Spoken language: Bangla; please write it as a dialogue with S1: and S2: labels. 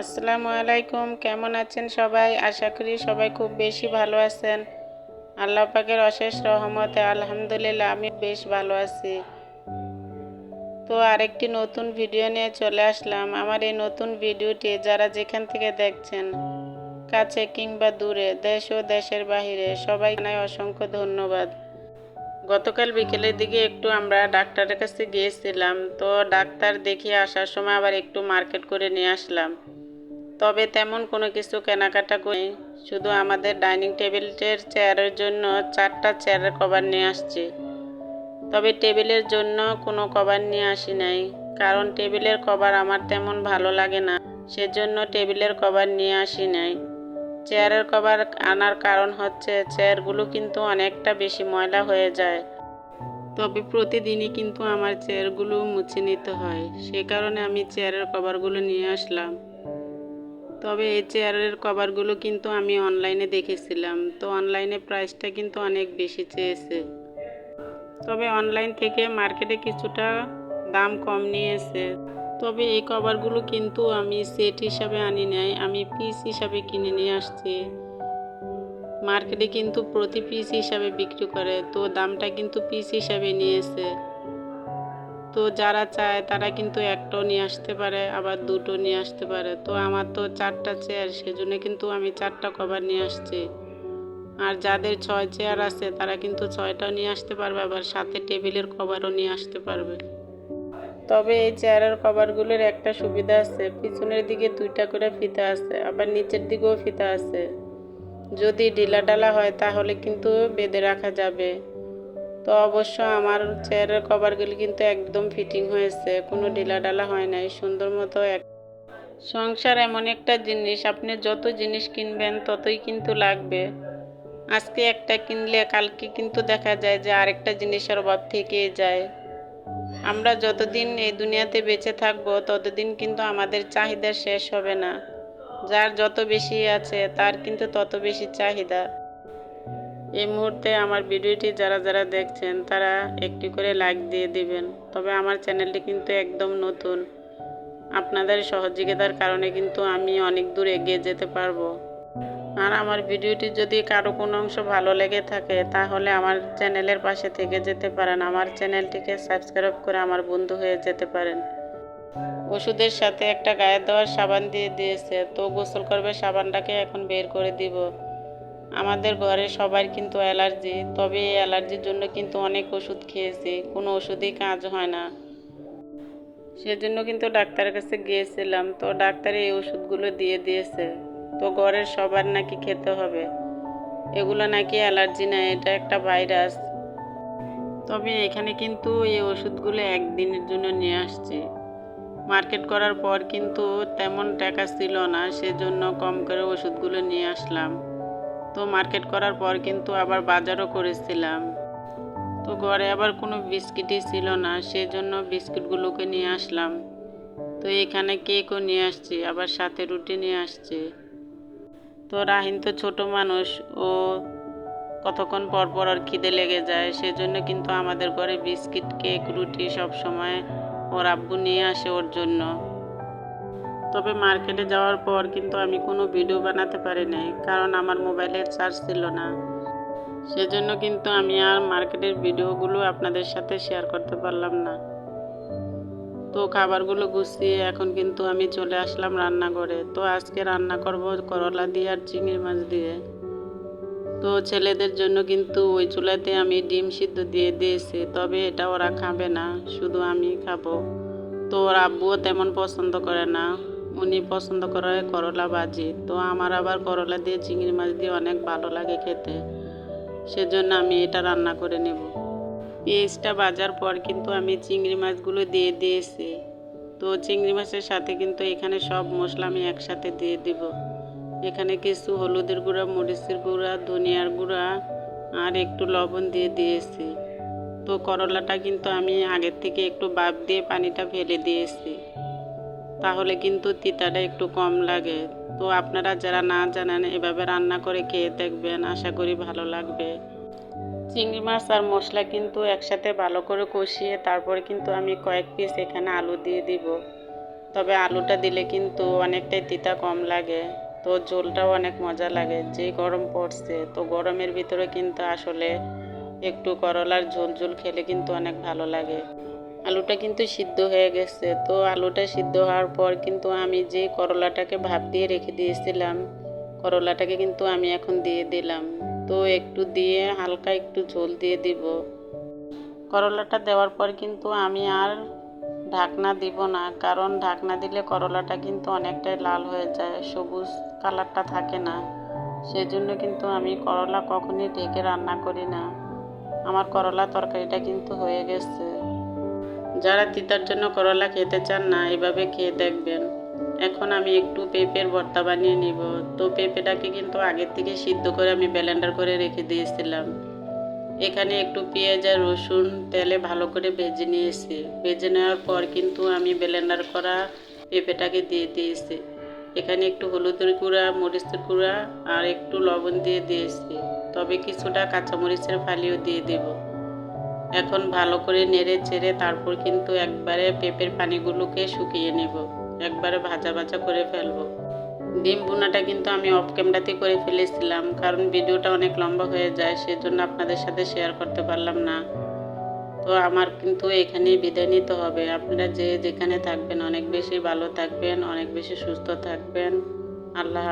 S1: আসসালামু আলাইকুম, কেমন আছেন সবাই? আশা করি সবাই খুব বেশি ভালো আছেন। আল্লাহ পাকের অশেষ রহমতে আলহামদুলিল্লাহ আমি বেশ ভালো আছি। তো আরেকটি নতুন ভিডিও নিয়ে চলে আসলাম। আমার এই নতুন ভিডিওটি যারা যেখান থেকে দেখছেন, কাছে কিংবা দূরে, দেশ ও দেশের বাহিরে, সবাই জানাই অসংখ্য ধন্যবাদ। গতকাল বিকেলের দিকে একটু আমরা ডাক্তারের কাছে গিয়েছিলাম, তো ডাক্তার দেখিয়ে আসার সময় আবার একটু মার্কেট করে নিয়ে আসলাম। তবে তেমন কোনো কিছু কেনাকাটা করি শুধু আমাদের ডাইনিং টেবিলের চেয়ারের জন্য চারটা চেয়ারের কভার নিয়ে আসছি। তবে টেবিলের জন্য কোনো কভার নিয়ে আসি নাই, কারণ টেবিলের কভার আমার তেমন ভালো লাগে না, সেজন্য টেবিলের কভার নিয়ে আসি নাই। চেয়ারের কভার আনার কারণ হচ্ছে চেয়ারগুলো কিন্তু অনেকটা বেশি ময়লা হয়ে যায়। তবে প্রতিদিনই কিন্তু আমার চেয়ারগুলো মুছে নিতে হয়, সে কারণে আমি চেয়ারের কভারগুলো নিয়ে আসলাম। তবে এই চেয়ারের কভারগুলো কিন্তু আমি অনলাইনে দেখেছিলাম। তো অনলাইনে প্রাইসটা কিন্তু অনেক বেশি চেয়েছে। তবে অনলাইন থেকে মার্কেটে কিছুটা দাম কম নিয়েছে। তবে এই কভারগুলো কিন্তু আমি সেট হিসাবে আনি নাই, আমি পিস হিসাবে কিনে নিয়ে আসছি। মার্কেটে কিন্তু প্রতি পিস হিসাবে বিক্রি করে, তো দামটা কিন্তু পিস হিসাবে নিয়েছে। তো যারা চায় তারা কিন্তু একটাও নিয়ে আসতে পারে, আবার দুটো নিয়ে আসতে পারে। তো আমার তো চারটা চেয়ার সেজন্য কিন্তু আমি চারটা কভার নিয়ে আসছি। আর যাদের ছয় চেয়ার আছে, তারা কিন্তু ছয়টাও নিয়ে আসতে পারবে, আবার সাথে টেবিলের কভারও নিয়ে আসতে পারবে। তবে এই চেয়ারের কভারগুলোর একটা সুবিধা আছে, পিছনের দিকে দুইটা করে ফিতা আছে, আবার নিচের দিকেও ফিতা আছে। যদি ঢিলা ডালা হয়, তাহলে কিন্তু বেঁধে রাখা যাবে। তো অবশ্য আমার চেয়ারের কভারগুলি কিন্তু একদম ফিটিং হয়েছে, কোনো ঢিলা ডালা হয় নাই, সুন্দর মতো এক সংসার এমন একটা জিনিস, আপনি যত জিনিস কিনবেন ততই কিন্তু লাগবে। আজকে একটা কিনলে কালকে কিন্তু দেখা যায় যে আরেকটা জিনিসের অভাব থেকে যায়। আমরা যতদিন এই দুনিয়াতে বেঁচে থাকব, ততদিন কিন্তু আমাদের চাহিদা শেষ হবে না। যার যত বেশি আছে, তার কিন্তু তত বেশি চাহিদা। এই মুহূর্তে আমার ভিডিওটি যারা যারা দেখছেন, তারা একটি করে লাইক দিয়ে দিবেন। তবে আমার চ্যানেলটি কিন্তু একদম নতুন। আপনাদের সহযোগিতার কারণে কিন্তু আমি অনেক দূর এগিয়ে যেতে পারব। আর আমার ভিডিওটি যদি কারও কোনো অংশ ভালো লেগে থাকে, তাহলে আমার চ্যানেলের পাশে থেকে যেতে পারেন। আমার চ্যানেলটিকে সাবস্ক্রাইব করে আমার বন্ধু হয়ে যেতে পারেন। ওষুধের সাথে একটা গায়ে দেওয়ার সাবান দিয়ে দিয়েছে। তো গোসল করবে, সাবানটাকে এখন বের করে দিব। আমাদের ঘরে সবার কিন্তু অ্যালার্জি, তবে এই অ্যালার্জির জন্য কিন্তু অনেক ওষুধ খেয়েছি, কোনো ওষুধই কাজ হয় না। সেজন্য কিন্তু ডাক্তারের কাছে গিয়েছিলাম, তো ডাক্তার এই ওষুধগুলো দিয়ে দিয়েছে, তো ঘরের সবার নাকি খেতে হবে। এগুলো নাকি অ্যালার্জি না, এটা একটা ভাইরাস। তবে এখানে কিন্তু এই ওষুধগুলো একদিনের জন্য নিয়ে আসছি। মার্কেট করার পর কিন্তু তেমন টাকা ছিল না, সেজন্য কম করে ওষুধগুলো নিয়ে আসলাম। তো মার্কেট করার পর কিন্তু আবার বাজারও করেছিলাম। তো ঘরে আবার কোনো বিস্কিটই ছিল না, সেজন্য বিস্কিটগুলোকে নিয়ে আসলাম। তো এখানে কেকও নিয়ে আসছি, আবার সাথে রুটি নিয়ে আসছি। তো রাহিন তো ছোট মানুষ, ও কতক্ষণ পর পর আর খিদে লেগে যায়, সেজন্য কিন্তু আমাদের ঘরে বিস্কিট, কেক, রুটি সব সময় ওর আব্বু নিয়ে আসে ওর জন্য। তবে মার্কেটে যাওয়ার পর কিন্তু আমি কোনো ভিডিও বানাতে পারি নাই, কারণ আমার মোবাইলের চার্জ ছিল না। সেজন্য কিন্তু আমি আর মার্কেটের ভিডিওগুলো আপনাদের সাথে শেয়ার করতে পারলাম না। তো খাবারগুলো গুছিয়ে এখন কিন্তু আমি চলে আসলাম রান্নাঘরে। তো আজকে রান্না করব করলা দিয়ে আর চিংড়ি মাছ দিয়ে। তো ছেলেদের জন্য কিন্তু ওই চুলাতে আমি ডিম সিদ্ধ দিয়ে দিয়েছি, তবে এটা ওরা খাবে না, শুধু আমি খাব। তো ওর আব্বুও তেমন পছন্দ করে না। উনি পছন্দ করে করলা ভাজি। তো আমার আবার করলা দিয়ে চিংড়ি মাছ দিয়ে অনেক ভালো লাগে খেতে। সেজন্য আমি এটা রান্না করে নেব। পেঁয়াজটা বাজার পর কিন্তু আমি চিংড়ি মাছগুলো দিয়ে দিয়েছি। তো চিংড়ি মাছের সাথে কিন্তু এখানে সব মশলা আমি একসাথে দিয়ে দিব। এখানে কিছু হলুদের গুঁড়া, মরিচের গুঁড়া, ধনিয়ার গুঁড়া আর একটু লবণ দিয়ে দিয়েছি। তো করলাটা কিন্তু আমি আগের থেকে একটু বাপ দিয়ে পানিটা ফেলে দিয়েছি। তাহলে কিন্তু তিতাটা একটু কম লাগে। তো আপনারা যারা না জানেন, এভাবে রান্না করে খেয়ে দেখবেন, আশা করি ভালো লাগবে। চিংড়ি মাছ আর মশলা কিন্তু একসাথে ভালো করে কষিয়ে তারপরে কিন্তু আমি কয়েক পিস এখানে আলু দিয়ে দিব। তবে আলুটা দিলে কিন্তু অনেকটাই তিতা কম লাগে। তো ঝোলটাও অনেক মজা লাগে, যে গরম পড়ছে। তো গরমের ভিতরে কিন্তু আসলে একটু করলার ঝোল ঝোল খেলে কিন্তু অনেক ভালো লাগে। আলুটা কিন্তু সিদ্ধ হয়ে গেছে। তো আলুটা সিদ্ধ হওয়ার পর কিন্তু আমি যে করলাটাকে ভাপ দিয়ে রেখে দিয়েছিলাম, করলাটাকে কিন্তু আমি এখন দিয়ে দিলাম। তো একটু দিয়ে হালকা একটু ঝোল দিয়ে দিব। করলাটা দেওয়ার পর কিন্তু আমি আর ঢাকনা দিব না, কারণ ঢাকনা দিলে করলাটা কিন্তু অনেকটাই লাল হয়ে যায়, সবুজ কালারটা থাকে না। সেজন্য কিন্তু আমি করলা কখনই ঢেকে রান্না করি না। আমার করলা তরকারিটা কিন্তু হয়ে গেছে। যারা তিতার জন্য করলা খেতে চান না, এভাবে খেয়ে দেখবেন। এখন আমি একটু পেঁপের ভর্তা বানিয়ে নিব। তো পেঁপেটাকে কিন্তু আগের থেকে সিদ্ধ করে আমি ব্লেন্ডার করে রেখে দিয়েছিলাম। এখানে একটু পেঁয়াজ আর রসুন তেলে ভালো করে ভেজে নিয়েছি। ভেজে নেওয়ার পর কিন্তু আমি ব্লেন্ডার করা পেঁপেটাকে দিয়ে দিয়েছি। এখানে একটু হলুদের গুঁড়া, মরিচের গুঁড়া আর একটু লবণ দিয়ে দিয়েছি। তবে কিছুটা কাঁচামরিচের ফালিও দিয়ে দেব। এখন ভালো করে নেড়ে চেড়ে তারপর কিন্তু একবারে পেঁপের পানিগুলোকে শুকিয়ে নেব। একবারে ভাজা ভাজা করে ফেলব। ডিম ভুনাটা কিন্তু আমি অফ ক্যামেরাতে করে ফেলেছিলাম, কারণ ভিডিওটা অনেক লম্বা হয়ে যায়, সেজন্য আপনাদের সাথে শেয়ার করতে পারলাম না। তো আমার কিন্তু এখানেই বিদায় নিতে হবে। আপনারা যে যেখানে থাকবেন, অনেক বেশি ভালো থাকবেন, অনেক বেশি সুস্থ থাকবেন। আল্লাহ।